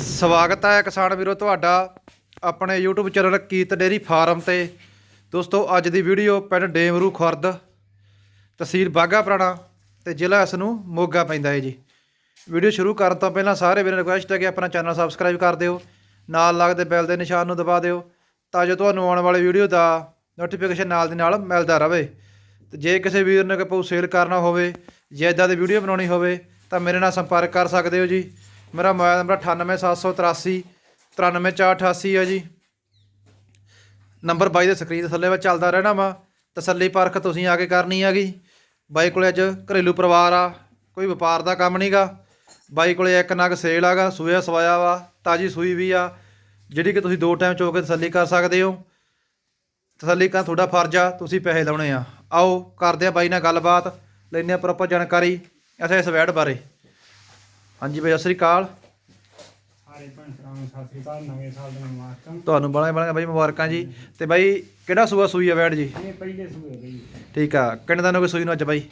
ਸਵਾਗਤ ਹੈ ਕਿਸਾਨ ਵੀਰੋ ਤੁਹਾਡਾ ਆਪਣੇ YouTube ਚੈਨਲ ਕੀਤ ਡੇਰੀ ਫਾਰਮ ਤੇ। ਦੋਸਤੋ, ਅੱਜ ਦੀ ਵੀਡੀਓ ਪਿੰਡ ਡੇਮਰੂ ਖੁਰਦ, ਤਹਿਸੀਲ ਬਾਗਾ ਪੁਰਾਣਾ ਤੇ ਜ਼ਿਲ੍ਹਾ ਇਸ ਨੂੰ ਮੋਗਾ ਪੈਂਦਾ ਹੈ ਜੀ। ਵੀਡੀਓ ਸ਼ੁਰੂ ਕਰਨ ਤੋਂ ਪਹਿਲਾਂ ਸਾਰੇ ਵੀਰਾਂ ਨੂੰ ਰਿਕੁਐਸਟ ਹੈ ਕਿ ਆਪਣਾ ਚੈਨਲ ਸਬਸਕ੍ਰਾਈਬ ਕਰ ਦਿਓ, ਨਾਲ ਲੱਗਦੇ ਬੈਲ ਦੇ ਨਿਸ਼ਾਨ ਨੂੰ ਦਬਾ ਦਿਓ, ਤਾਂ ਜੋ ਤੁਹਾਨੂੰ ਆਉਣ ਵਾਲੀ ਵੀਡੀਓ ਦਾ ਨੋਟੀਫਿਕੇਸ਼ਨ ਨਾਲ ਦੀ ਨਾਲ ਮਿਲਦਾ ਰਹੇ। ਤੇ ਜੇ ਕਿਸੇ ਵੀਰ ਨੇ ਕੋਈ ਸੇਲ ਕਰਨਾ ਹੋਵੇ, ਜਾਂ ਇਦਾਂ ਦੀ ਵੀਡੀਓ ਬਣਾਉਣੀ ਹੋਵੇ, ਤਾਂ ਮੇਰੇ ਨਾਲ ਸੰਪਰਕ ਕਰ ਸਕਦੇ ਹੋ ਜੀ। ਮੇਰਾ ਮੋਬਾਈਲ ਨੰਬਰ 98783 93488 ਹੈ ਜੀ। ਨੰਬਰ ਬਾਈ ਦੇ ਸਕਰੀਨ ਥੱਲੇ ਵਾ, ਚੱਲਦਾ ਰਹਿਣਾ ਵਾ। ਤਸੱਲੀ ਪਰਖ ਤੁਸੀਂ ਆ ਕੇ ਕਰਨੀ ਹੈਗੀ। ਬਾਈ ਕੋਲੇ ਅੱਜ ਘਰੇਲੂ ਪਰਿਵਾਰ ਆ, ਕੋਈ ਵਪਾਰ ਦਾ ਕੰਮ ਨਹੀਂਗਾ ਬਾਈ ਕੋਲੇ ਇੱਕ ਨਗ ਸੇਲ ਆਗਾ ਸੂਇਆ ਸਵਾਇਆ ਵਾ, ਤਾਜੀ ਸੂਈ ਵੀ ਆ। ਜਿਹੜੀ ਕਿ ਤੁਸੀਂ ਦੋ ਟਾਈਮ ਚੋ ਕੇ ਤਸੱਲੀ ਕਰ ਸਕਦੇ ਹੋ। ਤਸੱਲੀ ਕਰ ਤੁਹਾਡਾ ਫਰਜ਼ ਆ, ਤੁਸੀਂ ਪੈਸੇ ਲਾਉਣੇ ਆ। ਆਓ, ਕਰਦੇ ਆ ਬਾਈ ਨਾਲ ਗੱਲਬਾਤ, ਲੈਂਦੇ ਆ ਪ੍ਰੋਪਰ ਜਾਣਕਾਰੀ। ਅੱਛਾ, ਇਸ ਵੈਡ ਬਾਰੇ। ਹਾਂਜੀ ਬਾਈ ਸਤਿ ਸ੍ਰੀ ਅਕਾਲ। ਸਾਰੇ ਭੈਣ ਭਰਾਵਾਂ ਨੂੰ ਸਤਿ ਸ੍ਰੀ ਅਕਾਲ ਨਵੇਂ ਸਾਲ ਦੀਆਂ ਮੁਬਾਰਕਾਂ। ਤੁਹਾਨੂੰ ਬੜਾ ਬੜਾ ਬਾਈ ਮੁਬਾਰਕਾਂ ਜੀ। ਤੇ ਬਾਈ ਕਿਹੜਾ ਸੂਆ ਸੂਈ ਆ ਵੈਡ ਜੀ? ਇਹ ਪਹਿਲੇ ਸੂਏ ਬਈ ਠੀਕ ਆ ਕਿੰਨੇ ਦਿਨ ਹੋ ਗਏ ਸੂਈ ਨੂੰ ਅੱਜ ਬਾਈ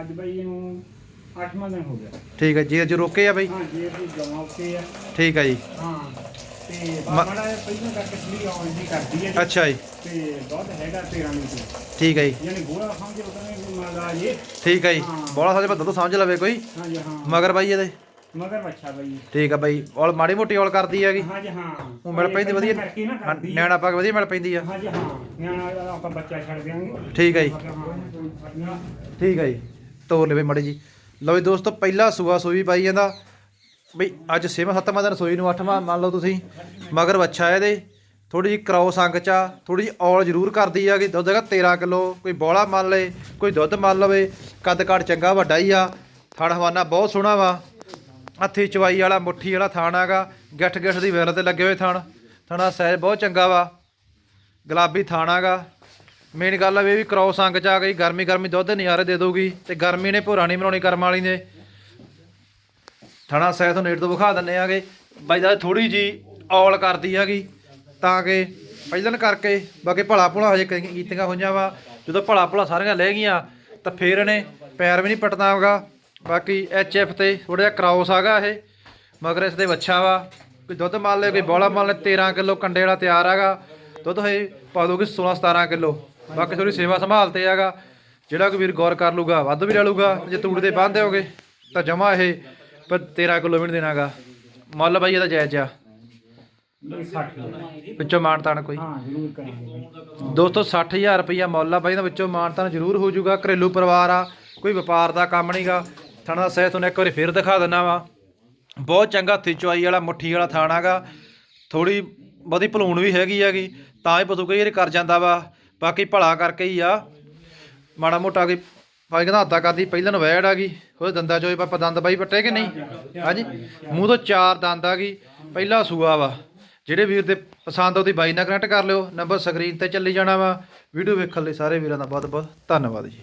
ਅੱਜ ਬਈ ਇਹਨੂੰ 8ਵਾਂ ਦਿਨ ਹੋ ਗਿਆ। ਠੀਕ ਹੈ ਜੀ ਅੱਜ ਰੋਕੇ ਆ ਬਾਈ ਹਾਂ ਜੇ ਵੀ ਜਮਾ ਉੱਤੇ ਆ। ਠੀਕ ਆ ਜੀ। ਹਾਂ ਤੇ ਬਾਬਾ ਦਾ ਪਹਿਲਾਂ ਕਰਕੇ ਥੋੜੀ ਆਉਣ ਦੀ ਕਰਦੀ ਹੈ ਜੀ। ਅੱਛਾ ਜੀ। ਤੇ ਦੁੱਧ ਹੈਗਾ 13 ਲੀਟਰ। ਠੀਕ ਹੈ ਜੀ। ਯਾਨੀ ਗੋਲਾ ਸਮਝੋ ਕਹਿੰਦੇ ਵੀ ਮਾਲਾ ਜੇ। ਠੀਕ ਜੀ। ਹਾਂ। ਬੋਲਾ ਸਾਡੇ ਬੰਦਾ ਤੋਂ ਸਮਝ ਲਵੇ ਕੋਈ। ਹਾਂ ਜੀ ਹਾਂ। ਮਗਰ ਬਾਈ ਇਹਦੇ। ਮਗਰ ਬੱਚਾ ਬਈ। ਠੀਕ ਆ ਬਾਈ ਔਲ ਮਾੜੀ ਮੋਟੀ ਔਲ ਕਰਦੀ ਹੈਗੀ। ਹਾਂ ਜੀ ਹਾਂ। ਉਹ ਮਿਲ ਪੈਂਦੀ ਵਧੀਆ। ਕਰਕੇ ਨਾ ਹਾਂ, ਕਰਦੀ। ਨਿਆਣਾ ਪਾ ਕੇ ਵਧੀਆ ਮਿਲ ਪੈਂਦੀ ਆ। ਹਾਂ ਜੀ ਹਾਂ। ਨਿਆਣਾ ਆਪਾਂ ਬੱਚਾ ਛੱਡ ਦਿਆਂਗੇ। ਠੀਕ ਹੈ ਜੀ। ਹਾਂ ਠੀਕ ਹੈ ਜੀ। ਤੋਰ ਲਵੇ ਮੜੀ ਜੀ। ਲਓ ਜੀ ਦੋਸਤੋ ਪਹਿਲਾ ਸੂਆ ਸੂਈ ਪਾਈ ਜਾਂਦਾ। ਬਈ ਅੱਜ ਛੇਵਾਂ ਸੱਤਵਾਂ ਦਿਨ ਸੂਈ ਨੂੰ ਅੱਠਵਾਂ ਮੰਨ ਲਓ ਤੁਸੀਂ। ਮਗਰ ਬੱਚਾ ਇਹਦੇ। ਥੋੜੀ ਜਿਹੀ ਕ੍ਰੋਸ ਅੰਗ ਚ। ਆ ਥੋੜੀ ਜਿਹੀ ਔਲ ਜ਼ਰੂਰ ਕਰਦੀ ਆ ਕਿ ਦੁੱਧ ਹੈਗਾ 13 ਕਿਲੋ। ਕੋਈ ਬੋਲਾ ਮੰਨ ਲਏ ਕੋਈ ਦੁੱਧ ਮੰਨ ਲਵੇ। ਕੱਦ ਕਾਠ ਚੰਗਾ ਵੱਡਾ ਹੀ ਆ। ਥਣ ਹਵਾਨਾ ਬਹੁਤ ਸੋਹਣਾ ਵਾ। ਹੱਥੀ ਚਵਾਈ ਵਾਲਾ, ਮੁੱਠੀ ਵਾਲਾ ਥਾਣ ਹੈਗਾ। ਗਿੱਠ ਗਿੱਠ ਦੀ ਵੈਲ ਤੇ ਲੱਗੇ ਹੋਏ ਥਾਣ। ਥਾਣਾ ਸਾਈਜ਼ ਬਹੁਤ ਚੰਗਾ ਵਾ। ਗੁਲਾਬੀ ਥਾਣਾ ਗਾ ਮੇਨ ਗੱਲ ਆ ਵੀ ਇਹ ਕ੍ਰੋਸ ਅੰਗ ਚ ਆ ਗਈ। ਗਰਮੀ ਗਰਮੀ ਦੁੱਧ ਦੇ ਦੇ ਦਊਗੀ ਤੇ ਗਰਮੀ ਨੇ ਭੋਰਾ ਨਹੀਂ ਬਣਾਉਣੀ ਕਰਮ ਵਾਲੀ ਨੇ। ਥਾਣਾ ਸਹਿ ਤੋਂ ਨੇੜ ਤੋਂ ਵਿਖਾ ਦਿੰਨੇ ਆਗੇ। ਬਾਈ ਦਾ ਥੋੜੀ ਜੀ ਔਲ ਕਰਦੀ ਹੈਗੀ ਤਾਂ ਕਿ ਪਹਿਲਨ ਕਰਕੇ ਬਾਕੀ ਭਲਾ ਭੁਲਾ ਹਜੇ ਕੀਤੀਆਂ ਹੋਈਆਂ ਵਾ। ਜਦੋਂ ਭਲਾ ਭੁਲਾ ਸਾਰੀਆਂ ਲੈ ਗਈਆਂ ਤਾਂ ਫੇਰ ਇਹਨੇ ਪੈਰ ਵੀ ਨਹੀਂ ਪਟਣਾ ਹੋਗਾ। ਬਾਕੀ ਐਚ ਐਫ ਤੇ ਥੋੜਾ ਜਿਹਾ ਕ੍ਰਾਸ ਆਗਾ ਇਹ ਮਗਰ ਇਸ ਦੇ ਵੱਛਾ ਵਾ। ਕੋਈ ਦੁੱਧ ਮੰਨ ਲੈ ਕੋਈ ਬੋਲਾ ਮੰਨ ਲੈ 13 ਕਿਲੋ ਕੰਡੇ ਵਾਲਾ ਤਿਆਰ ਹੈਗਾ। ਦੁੱਧ ਹੈ ਪਾ ਦੋਗੇ 16 17 ਕਿਲੋ। ਬਾਕੀ ਥੋੜੀ ਸੇਵਾ ਸੰਭਾਲ ਤੇ ਹੈਗਾ। ਜਿਹੜਾ ਕੋਈ ਵੀਰ ਗੌਰ ਕਰ ਲੂਗਾ ਵੱਧ ਵੀ ਲੈ ਲੂਗਾ ਜੇ ਤੂੜ ਦੇ ਬੰਨ੍ਹਦੇ ਹੋਗੇ ਤਾਂ ਜਮਾ ਇਹ ਪਰ 13 ਕਿਲੋ ਵੀ ਨਹੀਂ ਦੇਣਾਗਾ ਮੁੱਲ ਬਾਈ ਇਹਦਾ ਜਾਇਜ਼ ਆ। ਬਈ 60 ਵਿੱਚੋਂ ਮਾਨਤਾਨ ਕੋਈ। ਹਾਂ ਜ਼ਰੂਰ ਕਰਾਂਗੇ। ਦੋਸਤੋ 60000 ਰੁਪਈਆ ਮੁੱਲ ਆ ਬਾਈ ਦਾ ਵਿੱਚੋਂ ਮਾਨਤਾਨ ਜ਼ਰੂਰ ਹੋ ਜਾਊਗਾ ਘਰੇਲੂ ਪਰਿਵਾਰ ਆ ਕੋਈ ਵਪਾਰ ਦਾ ਕੰਮ ਨਹੀਂਗਾ ਥਾਣਾ ਦਾ ਤੁਹਾਨੂੰ ਇੱਕ ਵਾਰੀ ਫਿਰ ਦਿਖਾ ਦਿੰਨਾ ਵਾ। ਬਹੁਤ ਚੰਗਾ ਹੱਥੀ ਚੁਆਈ ਵਾਲਾ, ਮੁੱਠੀ ਵਾਲਾ ਥਾਣਾਗਾ ਥੋੜੀ ਬਹੁਤੀ ਭਲੂਣ ਵੀ ਹੈਗੀ ਹੈਗੀ, ਤਾਂ ਹੀ ਪਸ਼ੂ ਕਈ ਵਾਰੀ ਕਰ ਜਾਂਦਾ ਵਾ। ਬਾਕੀ ਭਲਾ ਕਰਕੇ ਹੀ ਆ। ਮਾੜਾ ਮੋਟਾ ਕੋਈ ਭਾਈ ਕਹਿੰਦਾ ਹੱਦਾ ਕਰਦੀ, ਪਹਿਲਾਂ ਨੂੰ ਵੈੜ ਆ ਗਈ। ਉਹਦੇ ਦੰਦਾਂ ਚੋਂ ਪਾਪਾ ਦੰਦ ਬਾਈ ਪੱਟੇ ਕਿ ਨਹੀਂ? ਹਾਂਜੀ, ਮੂੰਹ ਤੋਂ ਚਾਰ ਦੰਦ ਆ ਗਈ। ਪਹਿਲਾ ਸੂਆ ਵਾ। ਜਿਹੜੇ ਵੀਰ ਦੇ ਪਸੰਦ ਉਹਦੀ ਬਾਈ ਨਾਲ ਕਨੈਕਟ ਕਰ ਲਿਓ। ਨੰਬਰ ਸਕਰੀਨ ਤੇ ਚੱਲੀ ਜਾਣਾ ਵਾ। ਵੀਡੀਓ ਵੇਖਣ ਲਈ ਸਾਰੇ ਵੀਰਾਂ ਦਾ ਬਹੁਤ ਬਹੁਤ ਧੰਨਵਾਦ ਜੀ।